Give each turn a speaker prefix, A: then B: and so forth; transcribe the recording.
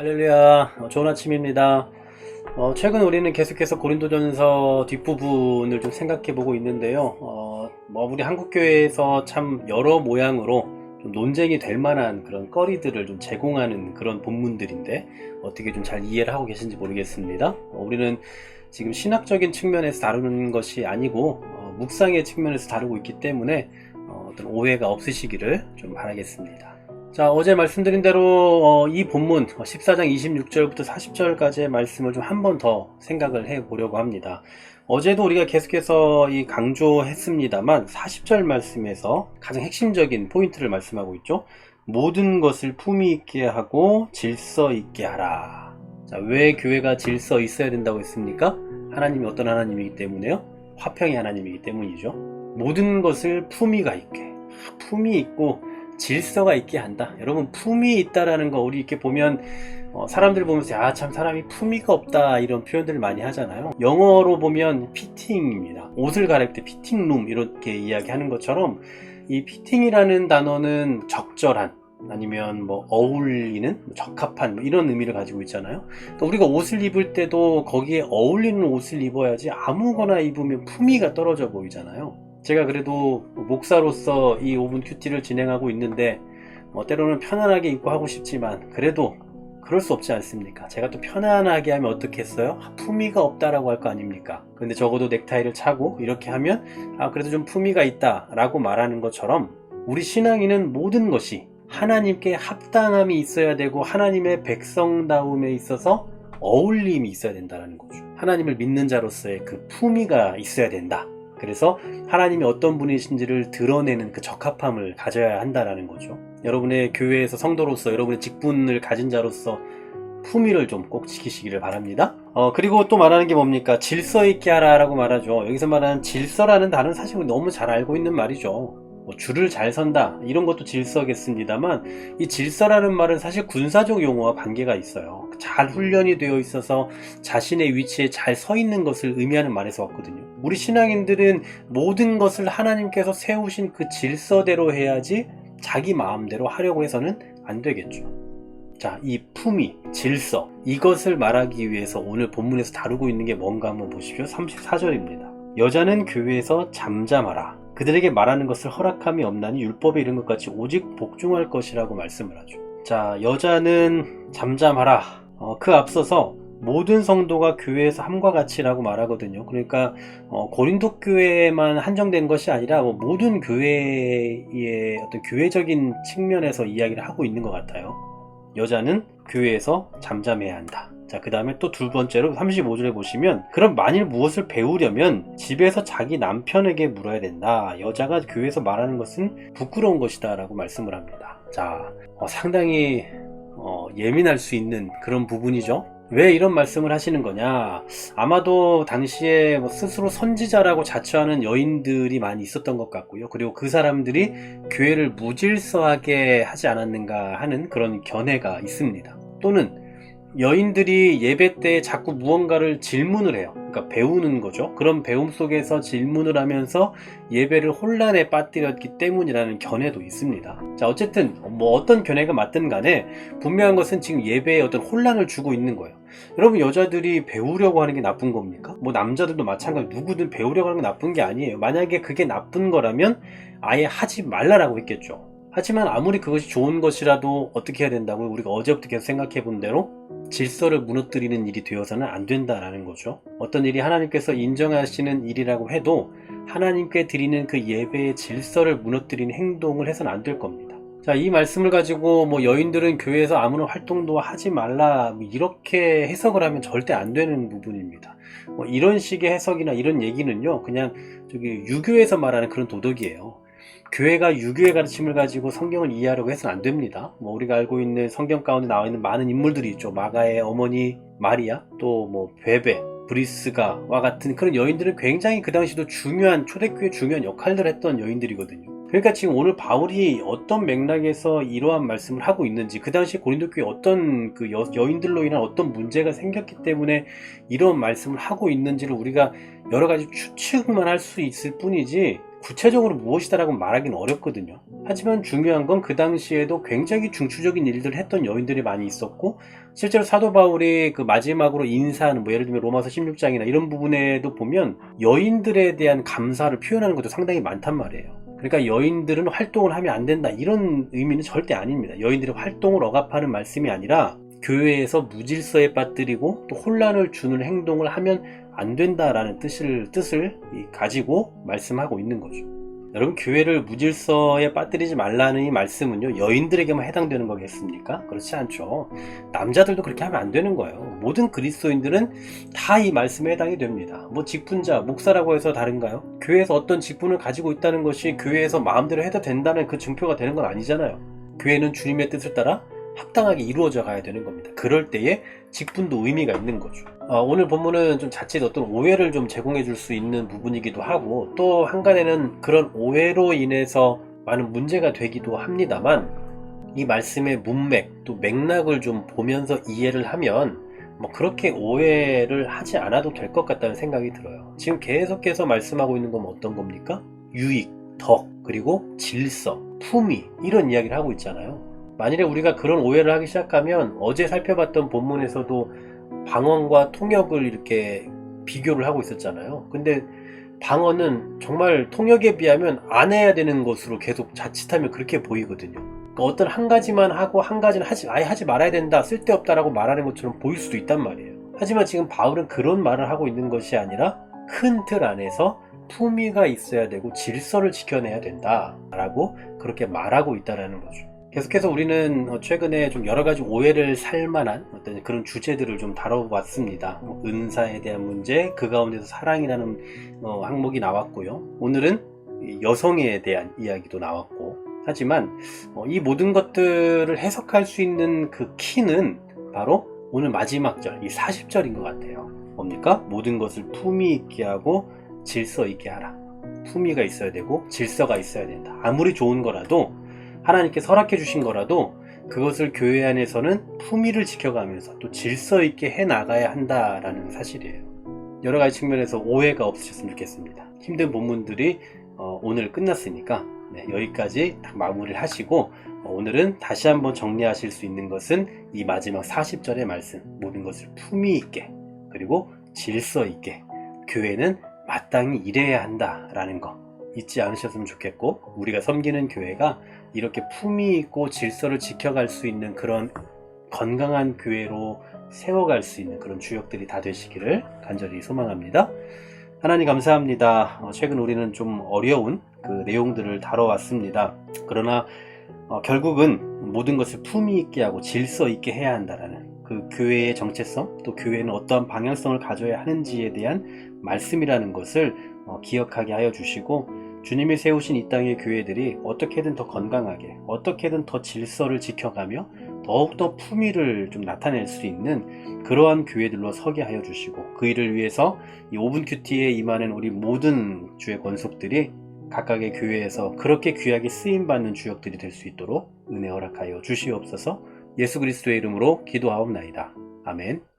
A: 할렐루야. 어, 좋은 아침입니다. 어, 최근 우리는 계속해서 고린도전서 뒷부분을 좀 생각해 보고 있는데요. 어, 뭐 우리 한국교회에서 참 여러 모양으로 좀 논쟁이 될 만한 그런 거리들을 좀 제공하는 그런 본문들인데 어떻게 좀 잘 이해를 하고 계신지 모르겠습니다. 어, 우리는 지금 신학적인 측면에서 다루는 것이 아니고 어, 묵상의 측면에서 다루고 있기 때문에 어, 어떤 오해가 없으시기를 좀 바라겠습니다 자, 어제 말씀드린 대로 어, 이 본문 14장 26절부터 40절까지의 말씀을 좀 한 번 더 생각을 해 보려고 합니다. 어제도 우리가 계속해서 이 강조했습니다만 40절 말씀에서 가장 핵심적인 포인트를 말씀하고 있죠. 모든 것을 품위 있게 하고 질서 있게 하라. 자, 왜 교회가 질서 있어야 된다고 했습니까? 하나님이 어떤 하나님이기 때문에요? 화평의 하나님이기 때문이죠. 모든 것을 품위가 있게. 품위 있고 질서가 있게 한다. 여러분 품위 있다라는 거 우리 이렇게 보면 어, 사람들 보면서 아 참 사람이 품위가 없다 이런 표현들을 많이 하잖아요. 영어로 보면 피팅입니다. 옷을 갈아입을 때 피팅룸 이렇게 이야기하는 것처럼 이 피팅이라는 단어는 적절한 아니면 뭐 어울리는 적합한 뭐 이런 의미를 가지고 있잖아요. 그러니까 우리가 옷을 입을 때도 거기에 어울리는 옷을 입어야지 아무거나 입으면 품위가 떨어져 보이잖아요. 제가 그래도 목사로서 이 오븐 큐티를 진행하고 있는데 뭐 때로는 편안하게 입고 하고 싶지만 그래도 그럴 수 없지 않습니까? 제가 또 편안하게 하면 어떻겠어요? 품위가 없다라고 할 거 아닙니까? 근데 적어도 넥타이를 차고 이렇게 하면 아 그래도 좀 품위가 있다라고 말하는 것처럼 우리 신앙인은 모든 것이 하나님께 합당함이 있어야 되고 하나님의 백성다움에 있어서 어울림이 있어야 된다는 거죠. 하나님을 믿는 자로서의 그 품위가 있어야 된다. 그래서 하나님이 어떤 분이신지를 드러내는 그 적합함을 가져야 한다라는 거죠. 여러분의 교회에서 성도로서 여러분의 직분을 가진 자로서 품위를 좀 꼭 지키시기를 바랍니다. 어, 그리고 또 말하는 게 뭡니까? 질서 있게 하라라고 말하죠. 여기서 말하는 질서라는 단어는 사실 너무 잘 알고 있는 말이죠. 뭐 줄을 잘 선다 이런 것도 질서겠습니다만 이 질서라는 말은 사실 군사적 용어와 관계가 있어요. 잘 훈련이 되어 있어서 자신의 위치에 잘 서 있는 것을 의미하는 말에서 왔거든요. 우리 신앙인들은 모든 것을 하나님께서 세우신 그 질서대로 해야지 자기 마음대로 하려고 해서는 안 되겠죠. 자, 이 품위, 질서, 이것을 말하기 위해서 오늘 본문에서 다루고 있는 게 뭔가 한번 보십시오. 34절입니다. 여자는 교회에서 잠잠하라. 그들에게 말하는 것을 허락함이 없나니 율법에 이른 것 같이 오직 복종할 것이라고 말씀을 하죠. 자, 여자는 잠잠하라. 어, 그 앞서서 모든 성도가 교회에서 함과 같이라고 말하거든요. 그러니까 어, 고린도 교회에만 한정된 것이 아니라 뭐 모든 교회의 어떤 교회적인 측면에서 이야기를 하고 있는 것 같아요. 여자는 교회에서 잠잠해야 한다. 자, 그 다음에 또 두 번째로 35절에 보시면, 그럼 만일 무엇을 배우려면 집에서 자기 남편에게 물어야 된다. 여자가 교회에서 말하는 것은 부끄러운 것이다. 라고 말씀을 합니다. 자, 어, 상당히 어, 예민할 수 있는 그런 부분이죠. 왜 이런 말씀을 하시는 거냐? 아마도 당시에 뭐 스스로 선지자라고 자처하는 여인들이 많이 있었던 것 같고요. 그리고 그 사람들이 교회를 무질서하게 하지 않았는가 하는 그런 견해가 있습니다. 또는 여인들이 예배 때 자꾸 무언가를 질문을 해요. 그러니까 배우는 거죠. 그런 배움 속에서 질문을 하면서 예배를 혼란에 빠뜨렸기 때문이라는 견해도 있습니다. 자, 어쨌든 뭐 어떤 견해가 맞든 간에 분명한 것은 지금 예배에 어떤 혼란을 주고 있는 거예요. 여러분 여자들이 배우려고 하는 게 나쁜 겁니까? 뭐 남자들도 마찬가지 누구든 배우려고 하는 게 나쁜 게 아니에요. 만약에 그게 나쁜 거라면 아예 하지 말라라고 했겠죠. 하지만 아무리 그것이 좋은 것이라도 어떻게 해야 된다고요? 우리가 어제부터 계속 생각해 본 대로 질서를 무너뜨리는 일이 되어서는 안 된다라는 거죠. 어떤 일이 하나님께서 인정하시는 일이라고 해도 하나님께 드리는 그 예배의 질서를 무너뜨리는 행동을 해서는 안 될 겁니다. 자, 이 말씀을 가지고 뭐 여인들은 교회에서 아무런 활동도 하지 말라 뭐 이렇게 해석을 하면 절대 안 되는 부분입니다. 뭐 이런 식의 해석이나 이런 얘기는요, 그냥 저기 유교에서 말하는 그런 도덕이에요. 교회가 유교의 가르침을 가지고 성경을 이해하려고 해서는 안 됩니다. 뭐 우리가 알고 있는 성경 가운데 나와 있는 많은 인물들이 있죠. 마가의 어머니 마리아, 또 뭐 베베, 브리스가와 같은 그런 여인들은 굉장히 그 당시도 중요한 초대교회 중요한 역할들을 했던 여인들이거든요. 그러니까 지금 오늘 바울이 어떤 맥락에서 이러한 말씀을 하고 있는지 그 당시 고린도 교회 어떤 그 여, 여인들로 인한 어떤 문제가 생겼기 때문에 이런 말씀을 하고 있는지를 우리가 여러 가지 추측만 할 수 있을 뿐이지 구체적으로 무엇이다라고 말하기는 어렵거든요. 하지만 중요한 건 그 당시에도 굉장히 중추적인 일들을 했던 여인들이 많이 있었고 실제로 사도 바울이 그 마지막으로 인사하는 뭐 예를 들면 로마서 16장이나 이런 부분에도 보면 여인들에 대한 감사를 표현하는 것도 상당히 많단 말이에요. 그러니까 여인들은 활동을 하면 안 된다 이런 의미는 절대 아닙니다. 여인들의 활동을 억압하는 말씀이 아니라 교회에서 무질서에 빠뜨리고 또 혼란을 주는 행동을 하면 안 된다라는 뜻을 뜻을 가지고 말씀하고 있는 거죠. 여러분 교회를 무질서에 빠뜨리지 말라는 이 말씀은요 여인들에게만 해당되는 거겠습니까? 그렇지 않죠. 남자들도 그렇게 하면 안 되는 거예요. 모든 그리스도인들은 다 이 말씀에 해당이 됩니다. 뭐 직분자, 목사라고 해서 다른가요? 교회에서 어떤 직분을 가지고 있다는 것이 교회에서 마음대로 해도 된다는 그 증표가 되는 건 아니잖아요. 교회는 주님의 뜻을 따라 합당하게 이루어져 가야 되는 겁니다. 그럴 때에 직분도 의미가 있는 거죠. 어, 오늘 본문은 좀 자칫 어떤 오해를 좀 제공해 줄 수 있는 부분이기도 하고 또 한간에는 그런 오해로 인해서 많은 문제가 되기도 합니다만 이 말씀의 문맥 또 맥락을 좀 보면서 이해를 하면 뭐 그렇게 오해를 하지 않아도 될 것 같다는 생각이 들어요. 지금 계속해서 말씀하고 있는 건 어떤 겁니까? 유익, 덕, 그리고 질서, 품위 이런 이야기를 하고 있잖아요. 만일에 우리가 그런 오해를 하기 시작하면 어제 살펴봤던 본문에서도 방언과 통역을 이렇게 비교를 하고 있었잖아요. 근데 방언은 정말 통역에 비하면 안 해야 되는 것으로 계속 자칫하면 그렇게 보이거든요. 그러니까 어떤 한 가지만 하고 한 가지는 하지 아예 하지 말아야 된다 쓸데없다라고 말하는 것처럼 보일 수도 있단 말이에요. 하지만 지금 바울은 그런 말을 하고 있는 것이 아니라 큰 틀 안에서 품위가 있어야 되고 질서를 지켜내야 된다라고 그렇게 말하고 있다라는 거죠. 계속해서 우리는 어, 최근에 좀 여러 가지 오해를 살 만한 어떤 그런 주제들을 좀 다뤄봤습니다. 뭐 은사에 대한 문제, 그 가운데서 사랑이라는 어, 항목이 나왔고요. 오늘은 여성에 대한 이야기도 나왔고, 하지만 어, 이 모든 것들을 해석할 수 있는 그 키는 바로 오늘 마지막 절, 이 40절인 것 같아요. 뭡니까? 모든 것을 품위 있게 하고 질서 있게 하라. 품위가 있어야 되고 질서가 있어야 된다. 아무리 좋은 거라도 하나님께 허락해 주신 거라도 그것을 교회 안에서는 품위를 지켜가면서 또 질서 있게 해 나가야 한다라는 사실이에요. 여러 가지 측면에서 오해가 없으셨으면 좋겠습니다. 힘든 본문들이 어, 오늘 끝났으니까 네, 여기까지 딱 마무리를 하시고 어, 오늘은 다시 한번 정리하실 수 있는 것은 이 마지막 40절의 말씀 모든 것을 품위 있게 그리고 질서 있게 교회는 마땅히 일해야 한다라는 거 잊지 않으셨으면 좋겠고 우리가 섬기는 교회가 이렇게 품위 있고 질서를 지켜갈 수 있는 그런 건강한 교회로 세워갈 수 있는 그런 주역들이 다 되시기를 간절히 소망합니다. 하나님 감사합니다. 어, 최근 우리는 좀 어려운 그 내용들을 다뤄왔습니다. 그러나 어, 결국은 모든 것을 품위 있게 하고 질서 있게 해야 한다라는 그 교회의 정체성 또 교회는 어떠한 방향성을 가져야 하는지에 대한 말씀이라는 것을 어, 기억하게 하여 주시고 주님이 세우신 이 땅의 교회들이 어떻게든 더 건강하게, 어떻게든 더 질서를 지켜가며 더욱더 품위를 좀 나타낼 수 있는 그러한 교회들로 서게 하여 주시고 그 일을 위해서 이 오븐 큐티에 임하는 우리 모든 주의 권속들이 각각의 교회에서 그렇게 귀하게 쓰임 받는 주역들이 될 수 있도록 은혜 허락하여 주시옵소서. 예수 그리스도의 이름으로 기도하옵나이다. 아멘.